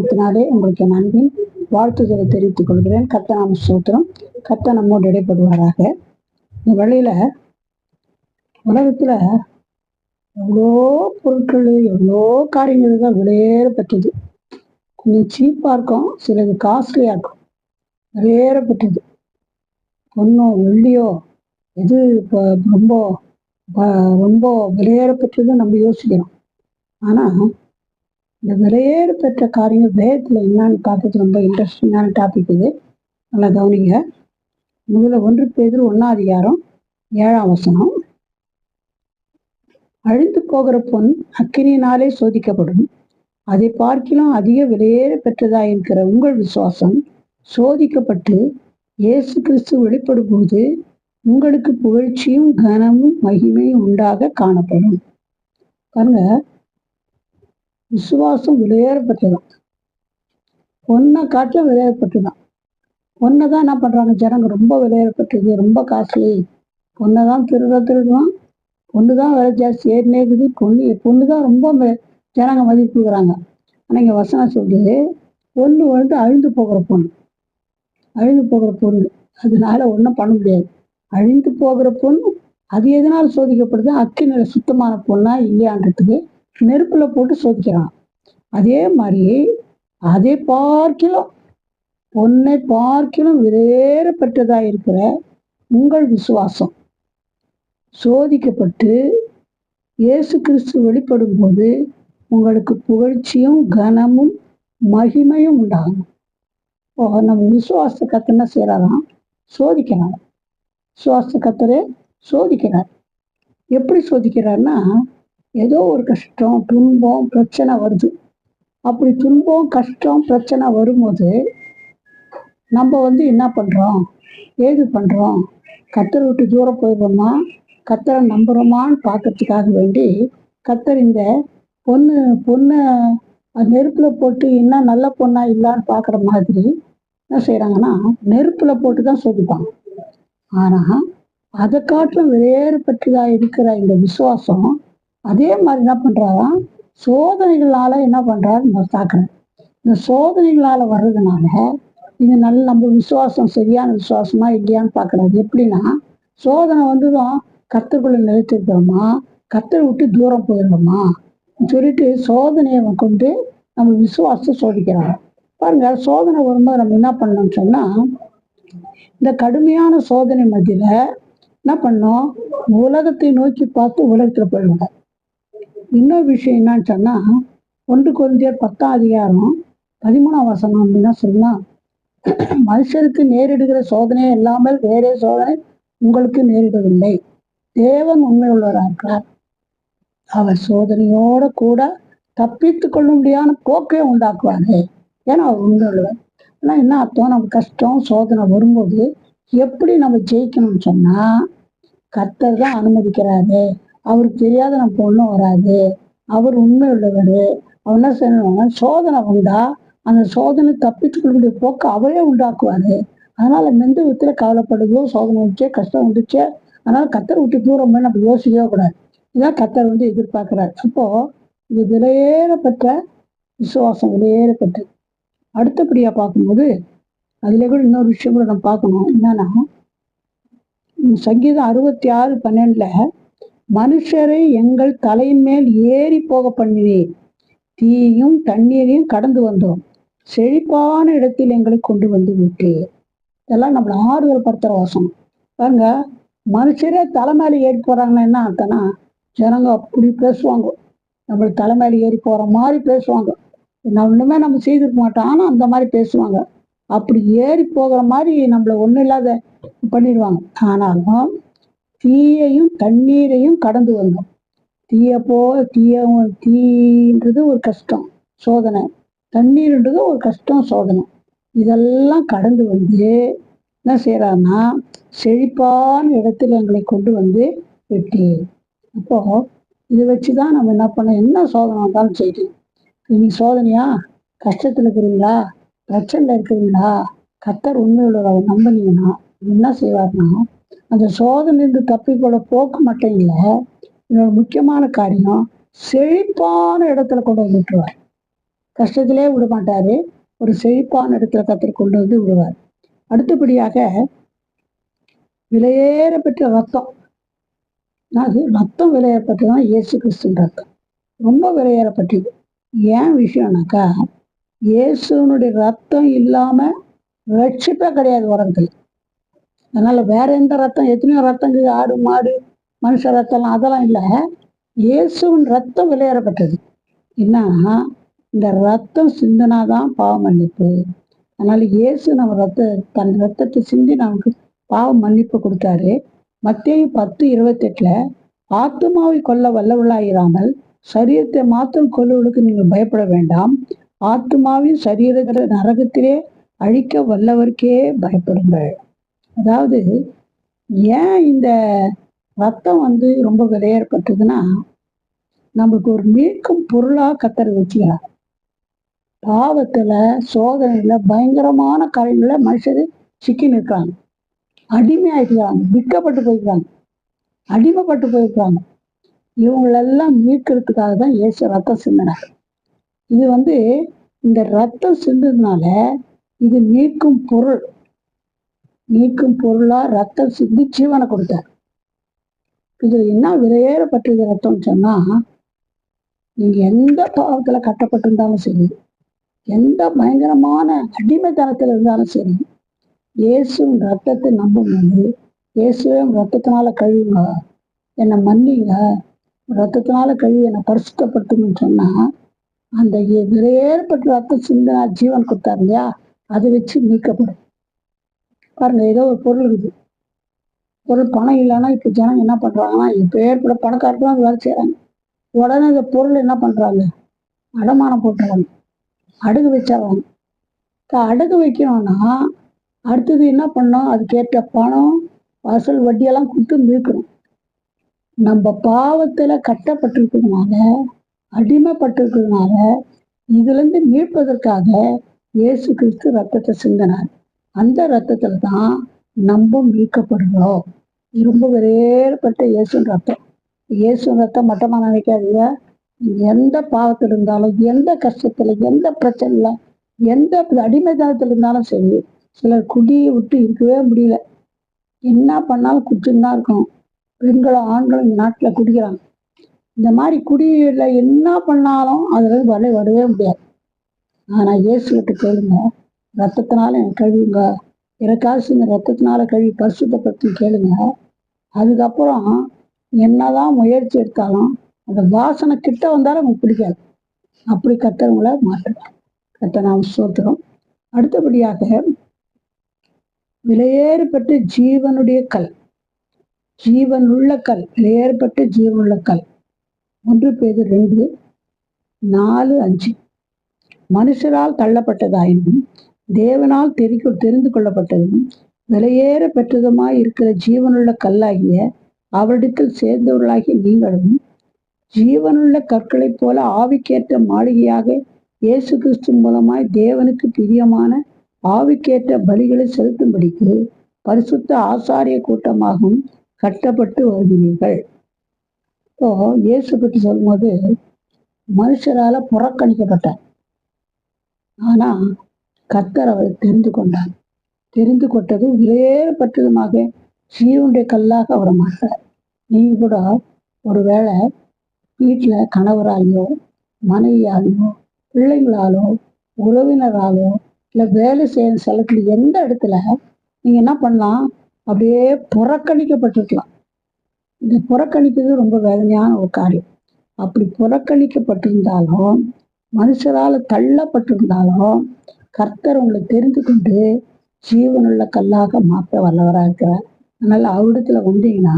நாமத்தினாலே உங்களுக்கு என் அன்பின் வாழ்த்துக்களை தெரிவித்துக் கொள்கிறேன். கத்த நாம சூத்திரம் கத்த நம்மோடு இடைப்படுவாராக. இந்த வழியில உலகத்துல எவ்வளோ பொருட்கள் எவ்வளோ காரியங்கள் தான் விலையேறப்பட்டது. கொஞ்சம் சீப்பாக இருக்கும் சிலது காஸ்ட்லியாக இருக்கும். விலையேறப்பட்டது. பொண்ணோ வெள்ளியோ எது இப்போ ரொம்ப ரொம்ப விலையேறப்பட்டது நம்ம யோசிக்கிறோம். ஆனால் இந்த விலையேறு பெற்ற காரியம் வேதத்தில் என்னன்னு பார்க்கறது ரொம்ப இன்ட்ரெஸ்டிங்கான டாபிக் இது. நல்லா கவனிங்க. முதல்ல ஒன்று பேர் ஒன்றாம் அதிகாரம் ஏழாம் வசனம். அழிந்து போகிற பொன் அக்கினியினாலே சோதிக்கப்படும். அதை பார்க்கிலும் அதிக விலையேற பெற்றதா என்கிற உங்கள் விசுவாசம் சோதிக்கப்பட்டு இயேசு கிறிஸ்து வெளிப்படும் போது உங்களுக்கு புகழ்ச்சியும் கனமும் மகிமையும் உண்டாக காணப்படும். பாருங்க விசுவாசம் விலையேறப்பட்டதான் பொண்ணை காட்டிலும் விலையேறப்பட்டதான் பொண்ணை தான் என்ன பண்ணுறாங்க ஜனங்க? ரொம்ப விலையேறப்பட்டது ரொம்ப காஸ்ட்லி. பொண்ணை தான் திருட திருடுவான் பொண்ணு தான் விலை ஜாஸ்தி ஏறினே இருக்குது பொண்ணு பொண்ணு தான் ரொம்ப ஜனங்க மதிப்புக்கிறாங்க. ஆனால் இங்கே வசனம் சொல்லுது பொண்ணு வந்து அழிந்து போகிற பொண்ணு. அழிந்து போகிற பொண்ணு. அதனால ஒன்றும் பண்ண முடியாது. அழிந்து போகிற பொண்ணு அது எதனால் சோதிக்கப்படுது? அக்கினில் சுத்தமான பொண்ணா இல்லையான்றதுக்கு நெருப்புல போட்டு சோதிக்கிறான். அதே மாதிரி அதை பார்க்கிலும் பொன்னை பார்க்கிலும் விலையேறப்பட்டதா இருக்கிற உங்கள் விசுவாசம். சோதிக்கப்பட்டு இயேசு கிறிஸ்து வெளிப்படும் போது உங்களுக்கு புகழ்ச்சியும் கனமும் மகிமையும் உண்டாகும். இப்போ நம்ம விசுவாச கத்தனை செய்கிறாராம் சோதிக்கிறார். விசுவாச கத்தரே சோதிக்கிறார். எப்படி சோதிக்கிறார்னா ஏதோ ஒரு கஷ்டம் துன்பம் பிரச்சனை வருது. அப்படி துன்பம் கஷ்டம் பிரச்சனை வரும்போது நம்ம வந்து என்ன பண்ணுறோம் ஏது பண்ணுறோம் கத்தரை விட்டு தூரம் போயிடுறோமா? கத்தரை நம்புறோமான்னு பார்க்கறதுக்காக வேண்டி கத்தர் இந்த பொண்ணு பொண்ணு அது போட்டு என்ன நல்ல பொண்ணா இல்லான்னு பார்க்குற மாதிரி என்ன செய்கிறாங்கன்னா நெருப்பில் போட்டு தான் சோதிப்பாங்க. ஆனால் அதை காட்டிலும் வேறுபட்டதாக இருக்கிற இந்த விசுவாசம் அதே மாதிரி என்ன பண்றாராம் சோதனைகளால என்ன பண்றாரு நம்ம தாக்குறேன். இந்த சோதனைகளால வர்றதுனால இது நல்ல நம்ம விசுவாசம் சரியான விசுவாசமா இல்லையான்னு பார்க்கறாரு. எப்படின்னா சோதனை வந்ததும் கத்தருக்குள்ள நிலைத்திருக்கிறோமா? கத்தரை விட்டு தூரம் போயிடுறோமா? சொல்லிட்டு சோதனையை கொண்டு நம்ம விசுவாசத்தை சோதிக்கிறாங்க பாருங்க சோதனை வரும்போது நம்ம என்ன பண்ணோம்னு சொன்னா இந்த கடுமையான சோதனை மத்தியில என்ன பண்ணோம்? உலகத்தை நோக்கி பார்த்து உலகத்துல போயிடுவாங்க இன்னொரு விஷயம் என்னன்னு சொன்னா ஒன்று குழந்தையர் பத்தாம் அதிகாரம் பதிமூணாம் வசனம் அப்படின்னா சொல்லலாம் மனுஷருக்கு நேரிடுகிற சோதனையே இல்லாமல் வேறே சோதனை உங்களுக்கு நேரிடவில்லை. தேவன் உண்மை உள்ளவராக இருக்கிறார். அவர் சோதனையோட கூட தப்பித்து கொள்ள முடியாத போக்கை உண்டாக்குவாரு. ஏன்னா அவர் உண்மை உள்ளவர். ஆனா என்ன அர்த்தம்? நம்ம கஷ்டம் சோதனை வரும்போது எப்படி நம்ம ஜெயிக்கணும்னு சொன்னா கர்த்தர் தான் அனுமதிக்கிறாரு. அவருக்கு தெரியாத நம்ம ஒன்றும் வராது. அவர் உண்மை உள்ளவர் அவர் என்ன செய்யணும் சோதனை உண்டா? அந்த சோதனை தப்பித்துக்கொள்ளக்கூடிய போக்கு அவரே உண்டாக்குவாரு. அதனால மெந்த வித்துல கவலைப்படுதோ சோதனை வந்துச்சே கஷ்டம் வந்துச்சே அதனால கத்தர் விட்டு தூரம் போய் நம்ம யோசிக்கவே கூடாது. இதான் கத்தர் வந்து எதிர்பார்க்கிறார். அப்போ இது விலையேறப்பட்ட விசுவாசம் விலையேறப்பட்டது அடுத்தபடியா பார்க்கும்போது அதுல கூட இன்னொரு விஷயம் கூட நம்ம பார்க்கணும். என்னன்னா சங்கீதம் அறுபத்தி ஆறு பன்னெண்டுல மனுஷரை எங்கள் தலையின் மேல் ஏறி போக பண்ணினேன் தீயும் தண்ணீரையும் கடந்து வந்தோம். செழிப்பான இடத்தில் எங்களை கொண்டு வந்து விட்டு இதெல்லாம் நம்மளை ஆறுதல் படுத்துற வசனம். பாருங்க மனுஷரே தலை மேலே ஏறி போறாங்கன்னா என்ன அர்த்தம்னா ஜனங்க அப்படி பேசுவாங்க. நம்மளுக்கு தலை மேலே ஏறி போற மாதிரி பேசுவாங்க. நான் ஒண்ணுமே நம்ம செய்திருக்க மாட்டோம். ஆனால் அந்த மாதிரி பேசுவாங்க. அப்படி ஏறி போகிற மாதிரி நம்மளை ஒன்றும் இல்லாத பண்ணிடுவாங்க. ஆனாலும் தீயையும் தண்ணீரையும் கடந்து வந்தோம். தீய போ தீய தீன்றது ஒரு கஷ்டம் சோதனை. தண்ணீர்ன்றது ஒரு கஷ்டம் சோதனை. இதெல்லாம் கடந்து வந்து என்ன செய்கிறாருன்னா செழிப்பான இடத்துல எங்களை கொண்டு வந்து வெட்டி. அப்போ இதை வச்சு தான் நம்ம என்ன பண்ண என்ன சோதனை வந்தாலும் சரி. நீங்கள் சோதனையா? கஷ்டத்தில் இருக்கிறீங்களா? பிரச்சனையில் இருக்கிறீங்களா? கத்தர் உண்மையுள்ள நம்பினீங்கன்னா என்ன செய்வார்னா அந்த சோதனையிலிருந்து தப்பிக்கொள்ள போக்கு மட்டும் இல்லை இன்னொரு முக்கியமான காரியம் செழிப்பான இடத்துல கொண்டு வந்து விட்டுருவார். கஷ்டத்திலே விட மாட்டாரு ஒரு செழிப்பான இடத்துல கத்திர கொண்டு வந்து விடுவார். அடுத்தபடியாக விலையேற பெற்ற ரத்தம். அது ரத்தம் விலையேறப்பட்டதுதான் இயேசு கிறிஸ்துவின் ரத்தம். ரொம்ப விலையேறப்பட்டது. ஏன் விஷயம்னாக்கா இயேசுனுடைய ரத்தம் இல்லாம ரட்சிப்பே கிடையாது உலகத்துல. அதனால வேற எந்த ரத்தம் எத்தனையோ ரத்தங்கள் ஆடு மாடு மனுஷ ரத்தம்லாம் அதெல்லாம் இல்லை. இயேசுவின் ரத்தம் விளையாடப்பட்டது. என்னன்னா இந்த ரத்தம் சிந்தனாதான் பாவ மன்னிப்பு. அதனால இயேசு நம்ம ரத்த தன் ரத்தத்தை சிந்தி நமக்கு பாவ மன்னிப்பு கொடுத்தாரு. மத்திய பத்து இருபத்தெட்டுல ஆத்மாவை கொல்ல வல்லவளாயிராமல் சரீரத்தை மாத்திரம் கொல்லுவதற்கு நீங்கள் பயப்பட வேண்டாம். ஆத்மாவின் சரீரத்தை நரகத்திலே அழிக்க வல்லவருக்கே பயப்படுங்கள். அதாவது ஏன் இந்த ரத்தம் வந்து ரொம்ப விலையேற்பட்டதுன்னா நம்மளுக்கு ஒரு மீட்கும் பொருளாக கத்தர் வச்சுக்கிறார். பாவத்தில் சோதனையில் பயங்கரமான காரியங்கள மனுஷர் சிக்கி நிற்கிறாங்க அடிமையாயிட்டுக்கிறாங்க விற்கப்பட்டு போயிருக்காங்க அடிமைப்பட்டு போயிருக்காங்க. இவங்களெல்லாம் மீட்கிறதுக்காக தான் இயேசு ரத்தம் சிந்தினார். இது வந்து இந்த ரத்தம் சிந்ததுனால இது மீட்கும் பொருள். நீக்கும் பொருளா ரத்தம் சிந்தி ஜீவனை கொடுத்தார். இது என்ன விரையேறப்பட்டது ரத்தம்னு சொன்னா நீங்க எந்த பாவத்துல கட்டப்பட்டிருந்தாலும் சரி எந்த பயங்கரமான அடிமைத்தனத்துல இருந்தாலும் சரி இயேசுவின் ரத்தத்தை நம்பும்போது இயேசுவே ரத்தத்தினால கழுவுங்க என்னை மன்னிங்க ரத்தத்தினால கழுவி என்னை பரிசுத்தப்படுத்துங்கன்னு சொன்னா அந்த எ- விலையேறப்பட்ட ரத்தம் சிந்தினா ஜீவன் கொடுத்தாரு இல்லையா? அதை வச்சு நீக்கப்படும். பாருங்க ஏதோ ஒரு பொருள் இருக்குது. பொருள் பணம் இல்லைன்னா இப்போ ஜனங்க என்ன பண்ணுறாங்கன்னா இப்போ ஏற்பட பணக்காரர்கள் அது வேலை செய்கிறாங்க உடனே இந்த பொருள் என்ன பண்ணுறாங்க அடமானம் போட்டுறாங்க. அடுகு வச்சிடுறாங்க. இப்போ அடகு வைக்கணும்னா அடுத்தது என்ன பண்ணோம் அதுக்கேற்ற பணம் வாசல் வட்டியெல்லாம் கொடுத்து மீட்கணும் நம்ம பாவத்தில் கட்டப்பட்டிருக்கிறதுனால அடிமைப்பட்டிருக்கிறதுனால இதுலேருந்து மீட்பதற்காக இயேசு கிறிஸ்து ரத்தத்தை சிந்தினார். அந்த ரத்தத்தில் தான் நம்ம மீட்கப்படுகிறோம் ரொம்ப வேறுபட்ட இயேசுன் ரத்தம் இயேசுன் ரத்தம் மட்டமா நினைக்காதீங்க. எந்த பாவத்தில் இருந்தாலும் எந்த கஷ்டத்தில் எந்த பிரச்சனையில் எந்த அடிமைதனத்தில் இருந்தாலும் சரி சிலர் குடியை விட்டு இருக்கவே முடியல. என்ன பண்ணாலும் குடிச்சுன்னு தான் இருக்கணும். பெண்களும் ஆண்களும் இந்த நாட்டில் குடிக்கிறாங்க. இந்த மாதிரி குடியில் என்ன பண்ணாலும் அதில் வலை வரவே முடியாது. முடியாது இயேசு இயேசுகிட்ட கேளுங்க. ரத்தத்தினால எனக்கு கழுவுங்க இறக்காசி இந்த ரத்தத்தினால கழுவி பரிசுத்தப்படுத்தி கேளுங்க. அதுக்கப்புறம் என்னதான் முயற்சி எடுத்தாலும் அந்த வாசனை கிட்ட வந்தாலும் உங்களுக்கு பிடிக்காது. அப்படி கத்தவங்கள மாற்றுவாங்க கத்த நாம் சோத்துறோம் அடுத்தபடியாக விலையேறுபட்டு ஜீவனுடைய கல். ஜீவனுள்ள கல். விலையேறுபட்டு ஜீவனுள்ள கல். ஒன்று பேது ரெண்டு நாலு அஞ்சு. மனுஷரால் தள்ளப்பட்டதாயினும் தேவனால் தெரிந்து தெரிந்து கொள்ளப்பட்டதும் விலையேற பெற்றதுமாய் இருக்கிற ஜீவனுள்ள கல்லாகிய அவரிடத்தில் சேர்ந்தவர்களாகிய நீங்களும் ஜீவனுள்ள கற்களைப் போல ஆவிக்கேற்ற மாளிகையாக இயேசு கிறிஸ்து மூலமாய் தேவனுக்கு பிரியமான ஆவிக்கேற்ற பலிகளை செலுத்தும்படிக்கு பரிசுத்த ஆசாரிய கூட்டமாகவும் கட்டப்பட்டு வருகிறீர்கள். இப்போ இயேசு பற்றி சொல்லும்போது மனுஷரால புறக்கணிக்கப்பட்டார். ஆனா கர்த்தர் அவரை தெரிந்து கொண்டார். தெரிந்து கொண்டது விலையேறப்பட்டதுமாக ஜீவனுடைய கல்லாக அவரை மாற்றார் நீங்க கூட ஒருவேளை வீட்டில் கணவராலையோ மனைவியாலையோ பிள்ளைங்களாலோ உறவினராலோ இல்லை வேலை செய்யும் செலத்தில் எந்த இடத்துல நீங்கள் என்ன பண்ணலாம்? அப்படியே புறக்கணிக்கப்பட்டிருக்கலாம். இந்த புறக்கணிக்கிறது ரொம்ப வேதனையான ஒரு காரியம். அப்படி புறக்கணிக்கப்பட்டிருந்தாலும் மனுஷரால் தள்ளப்பட்டிருந்தாலும் கர்த்தர் உங்களை தெரிந்து கொண்டு ஜீவனுள்ள கல்லாக மாற்ற வல்லவராக இருக்கிறார். அதனால அவரிடத்துல வந்தீங்கன்னா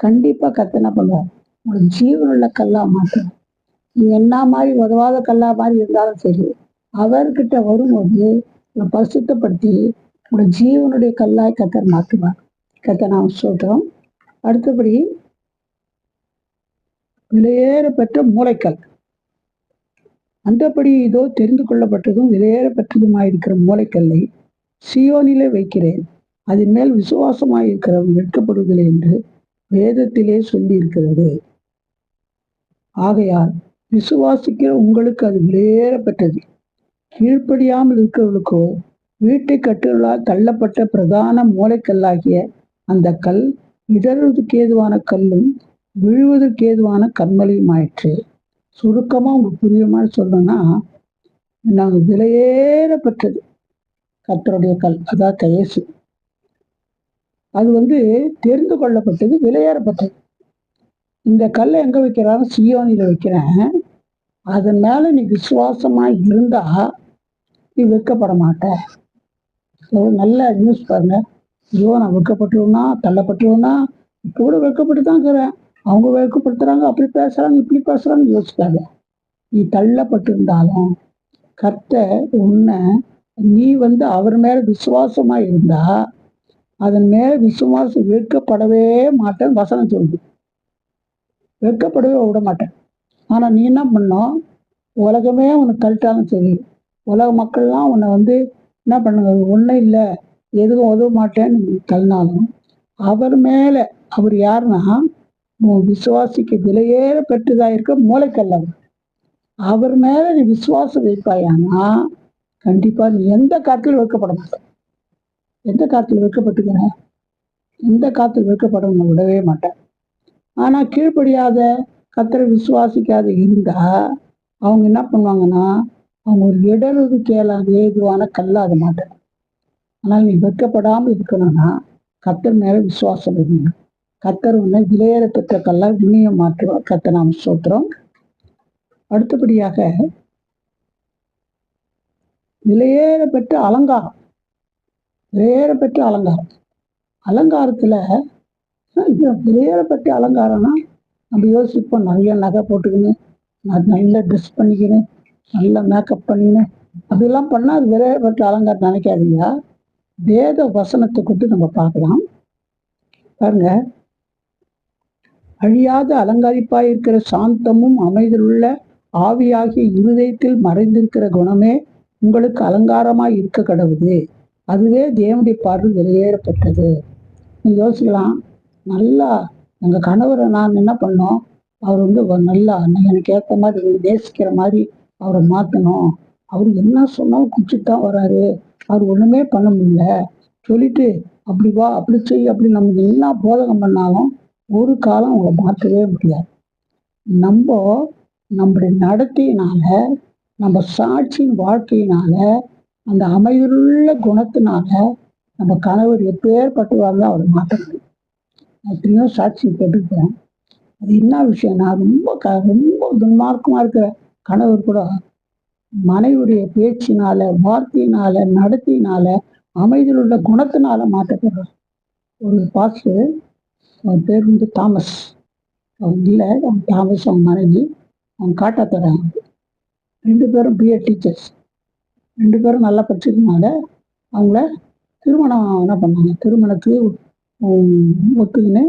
கண்டிப்பா கத்தனை பண்ணுவார்? உங்களுக்கு ஜீவனுள்ள கல்லா மாற்றுவார் நீங்க என்ன மாதிரி உதவாத கல்லா மாதிரி இருந்தாலும் சரி அவர்கிட்ட வரும்போது உங்களை பரிசுத்தப்படுத்தி உங்களை ஜீவனுடைய கல்லாய் கத்தர் மாற்றுவார். கத்த நாம் சொல்றோம் அடுத்தபடி விலையேற பெற்ற மூளைக்கல் அந்தபடி இதோ தெரிந்து கொள்ளப்பட்டதும் வெளியேறப்பட்டதுமாயிருக்கிற மூளைக்கல்லை சியோனிலே வைக்கிறேன். அதன் மேல் விசுவாசமாயிருக்கிறவன் வெட்கப்படுவதில்லை என்று வேதத்திலே சொல்லி இருக்கிறது ஆகையால் விசுவாசிக்கிற உங்களுக்கு அது வெளியேறப்பட்டது. கீழ்ப்படியாமல் இருக்கிறவர்களுக்கோ வீட்டை கட்டுகளால் தள்ளப்பட்ட பிரதான மூளைக்கல்லாகிய அந்த கல் இடறுவதற்கு ஏதுவான கல்லும் விழுவதற்கு ஏதுவான கண்மலையும் ஆயிற்று சுருக்கமாக உங்களுக்கு புரியுமாறு சொல்லணும்னா நாங்கள் விலையேறப்பட்டது கத்தருடைய கல் அதாவது இயேசு. அது வந்து தெரிந்து கொள்ளப்பட்டது விலையேறப்பட்டது. இந்த கல்லை எங்கே வைக்கிறாங்க சியோனியில் வைக்கிறேன். அதன் நீ விசுவாசமாக இருந்தா நீ வெட்கப்பட மாட்ட. ஒரு நல்ல நியூஸ் பாருங்க. ஐயோ நான் வெட்கப்பட்டுருவனா? தள்ளப்பட்டுருவனா? இப்போ கூட வெட்கப்பட்டு தான் இருக்கிறேன். அவங்க வெட்கப்படுத்துறாங்க அப்படி பேசுறாங்க இப்படி பேசுறாங்க யோசிக்காத. நீ தள்ளப்பட்டிருந்தாலும் கர்த்தர் உன்னை நீ வந்து அவர் மேல விசுவாசமா இருந்தா அதன் மேல விசுவாசம் வெட்கப்படவே மாட்டேன் வசனம் சொல்லுது. வெட்கப்படவே விட மாட்டேன். ஆனா நீ என்ன பண்ணோம் உலகமே உனக்கு கழட்டாலும் சரி. உலக மக்கள்லாம் உன்னை வந்து என்ன பண்ணுங்க? ஒன்றும் இல்லை எதுவும் உதவ மாட்டேன்னு தள்ளினாலும் அவர் மேலே அவர் யாருன்னா விசுவாசிக்கு விலையேற பெற்றதா இருக்க மூளைக்கல் அவர் அவர் மேல நீ விசுவாசம் வைப்பாயானா? கண்டிப்பா நீ எந்த காற்றில் வைக்கப்பட மாட்டேன் எந்த காத்துல வைக்கப்பட்டுக்கிற எந்த காற்றில் வைக்கப்பட விடவே மாட்டேன் ஆனா கீழ்ப்படியாத கத்தரை விசுவாசிக்காத இருந்தா அவங்க என்ன பண்ணுவாங்கன்னா அவங்க ஒரு இடருது கேளாத ஏதுவான கல்லாத மாட்டேன் ஆனால் நீ வெட்கப்படாமல் இருக்கணும்னா கத்தர் மேல விசுவாசம் இருக்கணும் கத்தர் உன்னை விலையேற பெற்ற கல்லா வினிய மாற்றுவார். கத்த நாம் சோத்திரம் அடுத்தபடியாக விலையேற பெற்ற அலங்காரம். விலையேற பெற்ற அலங்காரம். அலங்காரத்தில் விலையேற பெற்ற அலங்காரம்னா நம்ம யோசிப்போம். நிறைய நகை போட்டுக்கின்னு நல்ல ட்ரெஸ் பண்ணிக்கின்னு நல்ல மேக்கப் பண்ணிக்கின்னு அப்படிலாம் பண்ணால் அது விலையேற பெற்ற அலங்காரம் நினைக்காதீங்க. வேத வசனத்தை கொண்டு நம்ம பார்க்கலாம். பாருங்கள் அழியாத அலங்காரிப்பாயிருக்கிற சாந்தமும் அமைதலுள்ள ஆவியாகிய இருதயத்தில் மறைந்திருக்கிற குணமே உங்களுக்கு அலங்காரமாய் இருக்க கடவுது அதுவே தேவனுடைய பார்வை வெளியேறப்பட்டது. நீ யோசிக்கலாம் நல்லா எங்கள் கணவரை நான் என்ன பண்ணோம்? அவர் வந்து நல்லா எனக்கு ஏற்ற மாதிரி நேசிக்கிற மாதிரி அவரை மாற்றணும் அவர் என்ன சொன்னாலும் குச்சிட்டு தான் வராரு. அவர் ஒன்றுமே பண்ண முடியல. சொல்லிட்டு அப்படி வா அப்படி செய் அப்படி நமக்கு என்ன போதகம் பண்ணாலும் ஒரு காலம் அவங்கள மாற்றவே முடியாது நம்ம நம்முடைய நடத்தையினால நம்ம சாட்சியின் வாழ்க்கையினால அந்த அமைதியுள்ள குணத்தினால நம்ம கணவர் எப்பேற்பட்டவாக அவரை மாற்ற முடியும் நான் எத்தனையோ சாட்சி கேட்டுக்கிறேன் அது என்ன விஷயம்னா ரொம்ப க ரொம்ப துன்மார்க்கமாக இருக்கிற கணவர் கூட மனைவியுடைய பேச்சினால வார்த்தையினால நடத்தினால அமைதியில் உள்ள குணத்தினால மாற்றப்படுறார். ஒரு பாஸ்டர் அவன் பேர் வந்து தாமஸ். அவன் இல்லை அவன் தாமஸ் அவன் மனைவி. அவன் காட்டாத்தரான் ரெண்டு பேரும் பிஎட் டீச்சர்ஸ் ரெண்டு பேரும் நல்லா படிச்சதுனால அவங்கள திருமணம் என்ன பண்ணாங்க? திருமணத்துக்கு ஒத்துக்குன்னு ஒத்துக்கின்னு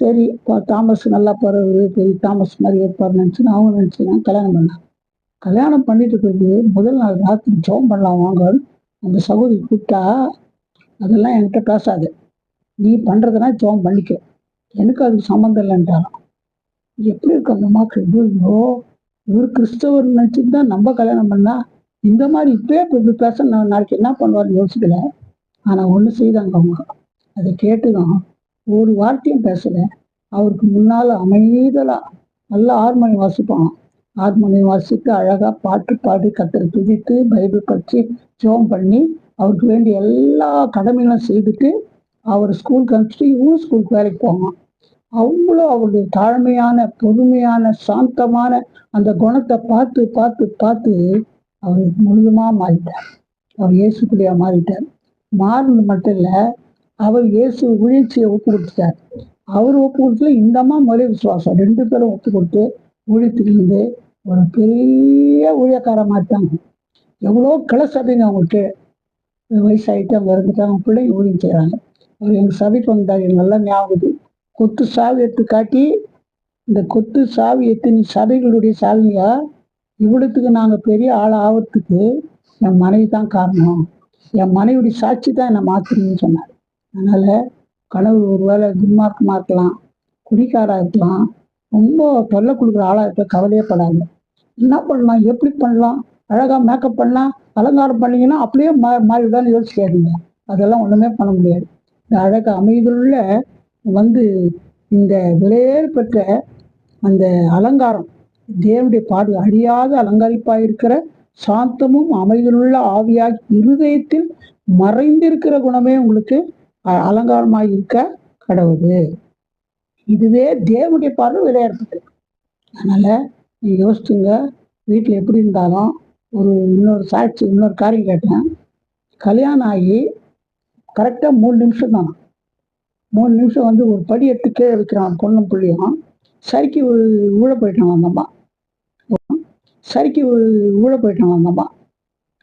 சரி இப்போ தாமஸ் நல்லா போகிறவர் பெரிய தாமஸ் மாதிரி இருப்பார் நினச்சின்னு அவங்க நினச்சினா கல்யாணம் பண்ணாங்க. கல்யாணம் பண்ணிட்டு இருக்கிறது முதல் நாள் ராத்திரி ஜோம் பண்ணலாம் வாங்க அந்த சகோதரி கூப்பிட்டா அதெல்லாம் என்கிட்ட பேசாது. நீ பண்ணுறதுனா ஜோம் பண்ணிக்க. எனக்கு அதுக்கு சம்மந்தம் இல்லைன்றாலும் எப்படி இருக்கு அந்த அம்மாவுக்கு ஐயோ இவர் கிறிஸ்தவர் நினச்சிட்டு தான் நம்ம கல்யாணம் பண்ணா இந்த மாதிரி இப்பயே இப்படி பேச நான் நாளைக்கு என்ன பண்ணுவார்னு யோசிக்கல. ஆனால் ஒன்று செய்தாங்க அவங்க. அதை கேட்டுதான் ஒரு வார்த்தையும் பேசலை. அவருக்கு முன்னால் அமைதலாக நல்லா ஹார்மோனி வாசிப்பான். ஹார்மோனி வாசித்து அழகாக பாட்டு பாடி கத்தரை துதித்து பைபிள் படித்து ஜோம் பண்ணி அவருக்கு வேண்டிய எல்லா கடமைகளும் செய்துட்டு அவர் ஸ்கூலுக்கு அனுப்பிச்சிட்டு இவரும் ஸ்கூலுக்கு வேலைக்கு போவான் அவ்வளோ அவருடைய தாழ்மையான பொறுமையான சாந்தமான அந்த குணத்தை பார்த்து பார்த்து பார்த்து அவர் முழுதுமாக மாறிட்டார். அவர் இயேசுக்குள்ளேயே மாறிட்டார். மாறினது மட்டும் இல்லை அவர் இயேசு ஊழியச்சியை ஒப்பு கொடுத்துட்டார் அவர் ஒப்பு கொடுத்துல இந்த அம்மா மொழி விசுவாசம். ரெண்டு பேரும் ஒப்பு கொடுத்து ஊழியத்துக்கு ஒரு பெரிய ஊழியக்கார மாட்டாங்க எவ்வளோ கிளை சபைங்க அவங்களுக்கு வயசாகிட்டு அவங்க இருந்துட்டு அவங்க பிள்ளைங்க ஊழியம் செய்கிறாங்க அவர் எங்கள் சபைக்கு வந்தார் எனக்கு நல்லா ஞாபகம் கொத்து சாவி எடுத்து காட்டி இந்த கொத்து சாவி எடுத்து நீ சபைகளுடைய சாவியா? இவ்வளத்துக்கு நாங்கள் பெரிய ஆள் ஆகிறதுக்கு என் மனைவி தான் காரணம். என் மனைவியுடைய சாட்சி தான் என்னை மாற்றுறீங்கன்னு சொன்னார். அதனால் கனவு ஒருவேளை துன்மார்க்கமாக இருக்கலாம் குடிக்காராக இருக்கலாம் ரொம்ப தொல்லை கொடுக்குற ஆளாக இருக்க கவலையே படாது. என்ன பண்ணலாம்? எப்படி பண்ணலாம்? அழகாக மேக்கப் பண்ணலாம் அலங்காரம் பண்ணீங்கன்னா அப்படியே மா மாறிவிடான்னு யோசிக்காதீங்க. அதெல்லாம் ஒன்றுமே பண்ண முடியாது. இந்த அழகு அமைதியுள்ள வந்து இந்த விலையேற்பட்ட பெற்ற அந்த அலங்காரம் தேவனுடைய பாடு அழியாத அலங்கரிப்பாயிருக்கிற சாந்தமும் அமைதியுள்ள ஆவியாகி இருதயத்தில் மறைந்திருக்கிற குணமே உங்களுக்கு அ- இருக்க கடவுது இதுவே தேவனுடைய பார்வை விளையாடுறது அதனால நீ யோசிச்சுங்க வீட்டில் எப்படி இருந்தாலும் ஒரு இன்னொரு சாட்சி இன்னொரு காரியம் கேட்டேன். கல்யாணம் ஆகி கரெக்டாக மூணு நிமிஷம் தான். மூணு நிமிஷம் வந்து ஒரு படி எடுத்து கீழே வைக்கிறான் பொண்ணும் புள்ளியும். சரிக்கு ஊழ போயிட்டான் அந்த அம்மா. சரிக்கு ஊழ போயிட்டான் அந்த அம்மா.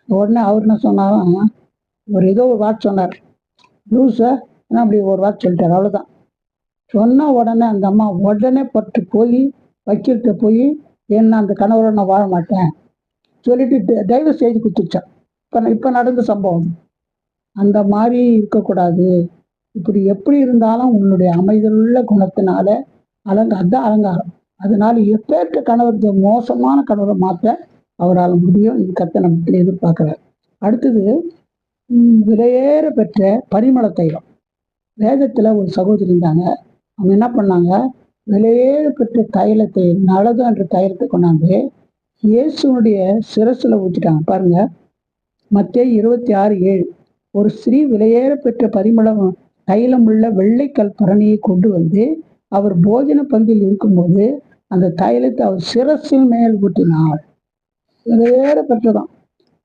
உடனே அவர் என்ன சொன்னாலும் ஒரு ஏதோ ஒரு வார்த்தை சொன்னார். லூஸை அப்படி ஒரு வார்த்தை சொல்லிட்டார் அவ்வளோதான் சொன்ன உடனே அந்த அம்மா உடனே பட்டு போய் வக்கீல்கிட்ட போய் என்ன அந்த கணவரை நான் வாழ மாட்டேன். சொல்லிட்டு தயவு செய்து எழுதி இப்போ இப்போ நடந்த சம்பவம். அந்த மாதிரி இருக்கக்கூடாது. இப்படி எப்படி இருந்தாலும் உன்னுடைய அமைதலுள்ள குணத்தினால அலங்க அதான் அலங்காரம். அதனால எப்பேற்ற கணவருக்கு மோசமான கணவரை மாற்ற அவரால் முடியும் இது கத்தை நம்ம எதிர்பார்க்கிறார். அடுத்தது விலையேற பெற்ற பரிமள தைலம். வேதத்தில் ஒரு சகோதரி இருந்தாங்க. அவங்க என்ன பண்ணாங்க? விலையேற பெற்ற தைலத்தை நலது என்ற தைலத்தை கொண்டாந்து இயேசுனுடைய சிரசில் ஊற்றிட்டாங்க பாருங்க. மத்திய இருபத்தி ஆறு ஏழு. ஒரு ஸ்ரீ விலையேற பெற்ற பரிமளம் தைலமுள்ள வெள்ளைக்கல் பரணியை கொண்டு வந்து அவர் போஜன பந்தியில் இருக்கும்போது அந்த தைலத்தை அவர் சிரசின் மேல் ஊட்டினார். விலையேற பெற்றதான்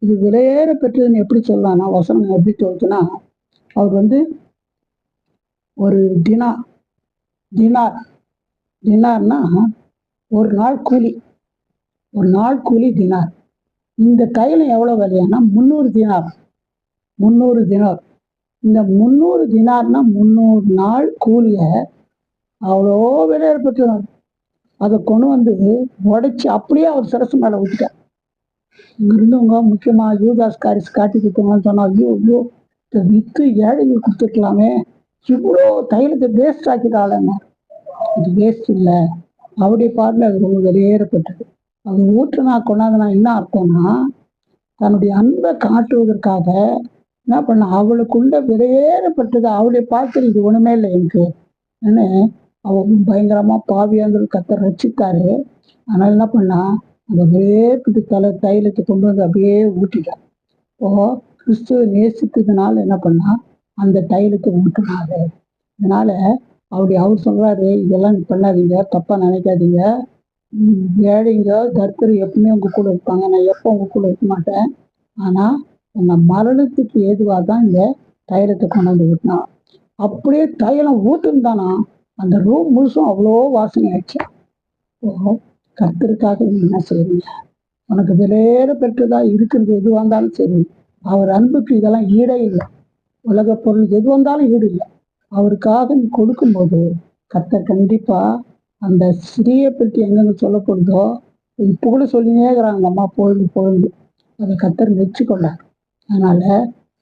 இது விலையேற பெற்றதுன்னு எப்படி சொல்லலாம்னா வசனம் எப்படி சொல்லுதுன்னா அவர் வந்து ஒரு தினா தினார். தினார்னா ஒரு நாள் கூலி. ஒரு நாள் கூலி தினார். இந்த தைலம் எவ்வளோ விலையானா முந்நூறு தினார். முந்நூறு தினார். இந்த முந்நூறு தினார்னா முந்நூறு நாள் கூலியை அவ்வளோ விலை ஏற்பட்டுறார் அதை கொண்டு வந்து உடைச்சி அப்படியே அவர் சிரசு மேலே ஊற்றிட்டார் இங்கே இருந்தவங்க முக்கியமாக யூதாஸ் காரிஸ் காட்டி கொடுத்தவங்கன்னு சொன்னால் ஐயோ ஐயோ இதை விற்று ஏழைகள் கொடுத்துருக்கலாமே. இவ்வளோ தைலத்தை வேஸ்ட் ஆக்கிட்டாளேங்க இது வேஸ்ட் இல்லை. அவருடைய பாடல அது ரொம்ப வெளியேறப்பட்டது அது ஊற்றுனா கொண்டாதுனா என்ன அர்த்தம்னா தன்னுடைய அன்பை காட்டுவதற்காக என்ன பண்ண? அவளுக்குள்ள வெளியேறப்பட்டது அவளை பார்த்து இது ஒண்ணுமே இல்லை எனக்கு. என்ன? அவ பயங்கரமா பாவியாந்தல் கத்த ரசித்தாரு. அதனால என்ன பண்ணா? அந்த வேப்பிட்டு தலை தைலத்தை கொண்டு வந்து அப்படியே ஊட்டிட்டான் இப்போ கிறிஸ்துவ நேசித்ததுனால என்ன பண்ணா? அந்த தைலத்தை ஊட்டினாரு. அதனால அப்படி அவர் சொல்றாரு இதெல்லாம் பண்ணாதீங்க தப்பா நினைக்காதீங்க. ஏழைங்க கர்த்தர் எப்பவுமே உங்க கூட இருப்பாங்க. நான் எப்போ உங்க கூட இருக்க மாட்டேன். ஆனா அந்த மரணத்துக்கு ஏதுவாக தான் இந்த தைலத்தை கொண்டு வந்து ஊட்டினான் அப்படியே தைலம் ஊட்டுந்தானா அந்த ரூம் முழுசும் அவ்வளோ வாசனை ஆயிடுச்சு. ஓ கர்த்தருக்காக நீ என்ன செய்வீங்க உனக்கு விலையேற பெற்றதா இருக்கிறது எது வந்தாலும் சரி. அவர் அன்புக்கு இதெல்லாம் ஈடே இல்லை. உலக பொருள் எது வந்தாலும் ஈடு இல்லை. அவருக்காக நீ கொடுக்கும்போது கர்த்தர் கண்டிப்பா அந்த ஸ்ரீயை பற்றி எங்கெங்க சொல்லப்படுதோ இப்போ கூட சொல்லினே இருக்கிறாங்க. அம்மா பொழுது பொழுது அதை கத்தர் மெச்சிக்கொண்டார். அதனால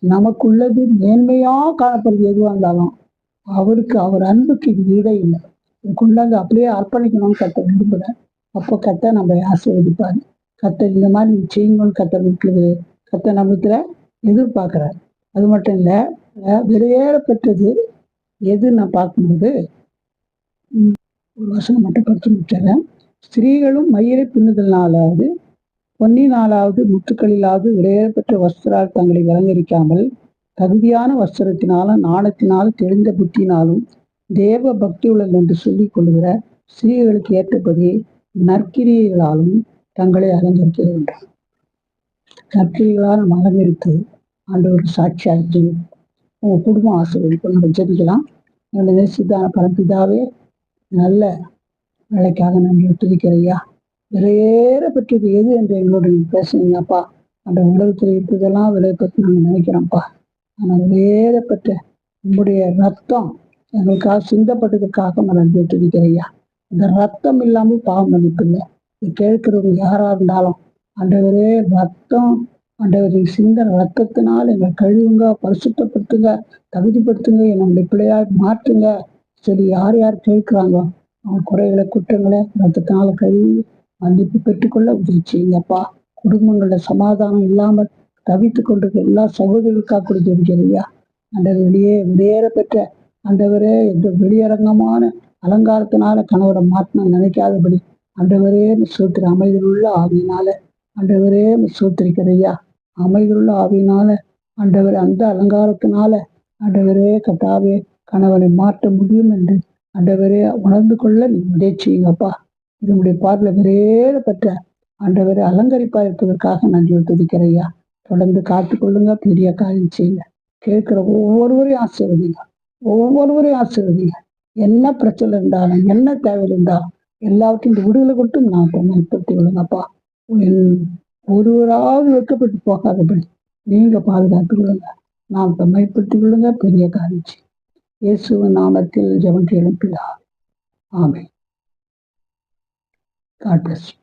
நமக்குள்ளது மேன்மையா காணப்படுறது எதுவாக இருந்தாலும் அவருக்கு அவர் அன்புக்கு இது ஈடே இல்லை. இது அப்படியே அர்ப்பணிக்கணும்னு கத்த விரும்புகிறேன் அப்போ கத்த நம்ம ஆசீர்வதிப்பார். கத்த இந்த மாதிரி நீ செய்யணும்னு கத்த இருக்குது கத்த நம்பிக்கிற எதிர்பார்க்குறார். அது மட்டும் இல்லை வெளியேறப்பட்டது பெற்றது எது நான் பார்க்கும்போது ம், ஒரு வசனம் மட்டும் படிச்சு முடிச்சிடறேன். ஸ்திரீகளும் மயிலை பின்னுதல்னாலாவது பொன்னி நாளாவது முத்துக்களிலாவது விலையேறப்பெற்ற வஸ்திரால் தங்களை அலங்கரிக்காமல் தகுதியான வஸ்திரத்தினாலும் நாணத்தினாலும் தெளிந்த புத்தினாலும் தேவ பக்தி உள்ளது என்று சொல்லிக் கொள்கிற ஸ்திரீகளுக்கு ஏற்றபடி நற்கிரியர்களாலும் தங்களை அலங்கரிக்க வேண்டும் நற்கிரிகளால் நம்ம அலங்கரித்து ஆண்டவருக்கு சாட்சியாகி உங்கள் குடும்பம் ஆசீர்வதிக்கும் நம்ம ஜெபிக்கலாம். என்னுடைய சித்தான பரம்பிதாவே நல்ல வேலைக்காக நன்றி ஒத்துழைக்கிறையா விலையேற பெற்றது எது என்று எங்களோட நீங்க பேசுனீங்க அப்பா அந்த உலகத்தில் இருக்கிறதெல்லாம் விலை பற்றி நாங்கள் நினைக்கிறோம்ப்பா. ஆனால் விலையேற உங்களுடைய ரத்தம் எங்களுக்காக சிந்தப்பட்டதுக்காக நான் நன்றி இந்த ரத்தம் இல்லாமல் பாவம் மன்னிப்பு இது கேட்கிறவங்க யாராக இருந்தாலும் அண்டவரே ரத்தம் ஆண்டவரை சிந்த ரத்தத்தினால் எங்களை கழுவுங்க பரிசுத்தப்படுத்துங்க தகுதிப்படுத்துங்க என்னுடைய பிள்ளையார் மாற்றுங்க. சரி யார் யார் கேட்குறாங்களோ அவங்க குறைகளை குற்றங்களை ரத்தத்தினால கழுவி மன்னிப்பு பெற்றுக்கொள்ள உதவி செய்யுங்கப்பா குடும்பங்கள்ல சமாதானம் இல்லாமல் தவித்து கொண்டிருக்க எல்லா சகோதரர்களுக்காக கூட ஜெபிக்கிறையா அந்த வெளியே வெளியேற பெற்ற அந்தவரே எந்த வெளியரங்கமான அலங்காரத்தினால கணவரை மாற்றின நினைக்காதபடி ஆண்டவரே சூத்திர அமைதியுள்ள ஆவியினால ஆண்டவரே சூத்திரிக்கிறையா அமைதியுள்ள ஆவியினால அண்டவர் அந்த அலங்காரத்தினால அண்டவரே கட்டாவே கணவனை மாற்ற முடியும் என்று அண்டவரே உணர்ந்து கொள்ள நீ உதவி செய்யுங்கப்பா இதனுடைய பார்வையில் விரேற பெற்ற ஆண்டவரை அலங்கரிப்பா இருப்பதற்காக நன்றி துதிக்கிறையா தொடர்ந்து காத்துக்கொள்ளுங்க பெரிய காரியம் செய்யுங்க. கேட்கிற ஒவ்வொருவரையும் ஆசீர்வதிங்க. ஒவ்வொருவரையும் ஆசீர்வதிங்க. என்ன பிரச்சனை இருந்தாலும் என்ன தேவை இருந்தாலும் எல்லாவற்றையும் இந்த விடுதலை கொடுத்து நான் பயன்படுத்தி கொள்ளுங்கப்பா என் ஒருவராவது வெட்கப்பட்டு போகாதபடி நீங்க பாதுகாத்து கொள்ளுங்க. நாம் தம்மைப்படுத்திக் கொள்ளுங்க பெரிய காரியம் இயேசுவின் நாமத்தில் ஜெபம் கேளும் ஆமை God bless you.